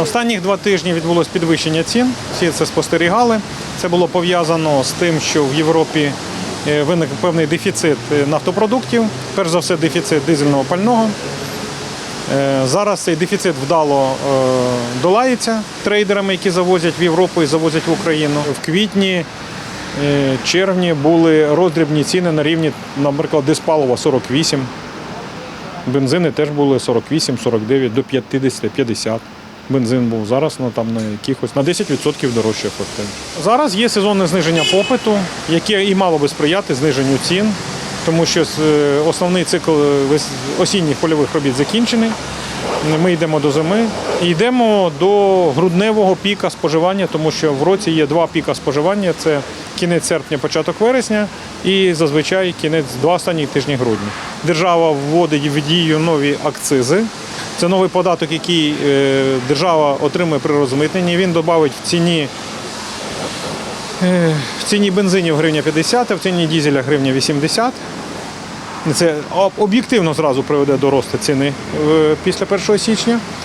Останніх два тижні відбулось підвищення цін. Всі це спостерігали. Це було пов'язано з тим, що в Європі е, виник певний дефіцит е, нафтопродуктів, перш за все, дефіцит дизельного пального. Е, Зараз цей дефіцит вдало долається трейдерами, які завозять в Європу і завозять в Україну. В квітні, червні були роздрібні ціни на рівні, наприклад, диспалова 48. Бензини теж були 48, 49, до 50, 50. Бензин був зараз ну, там, на якихось на 10% дорожче фактично. Зараз є сезонне зниження попиту, яке і мало би сприяти зниженню цін, тому що е, основний цикл е, осінніх польових робіт закінчений. Ми йдемо до зими і йдемо до грудневого піка споживання, тому що в році є два піка споживання: це кінець серпня, початок вересня і зазвичай кінець два останні тижні грудня. Держава вводить в дію нові акцизи. Це новий податок, який е, держава отримує при розмитненні. Він додавить в ціні е, в ціні бензинів гривня 50, а в ціні дізеля гривня 80. Це об'єктивно зразу приведе до росту ціни е, після 1 січня.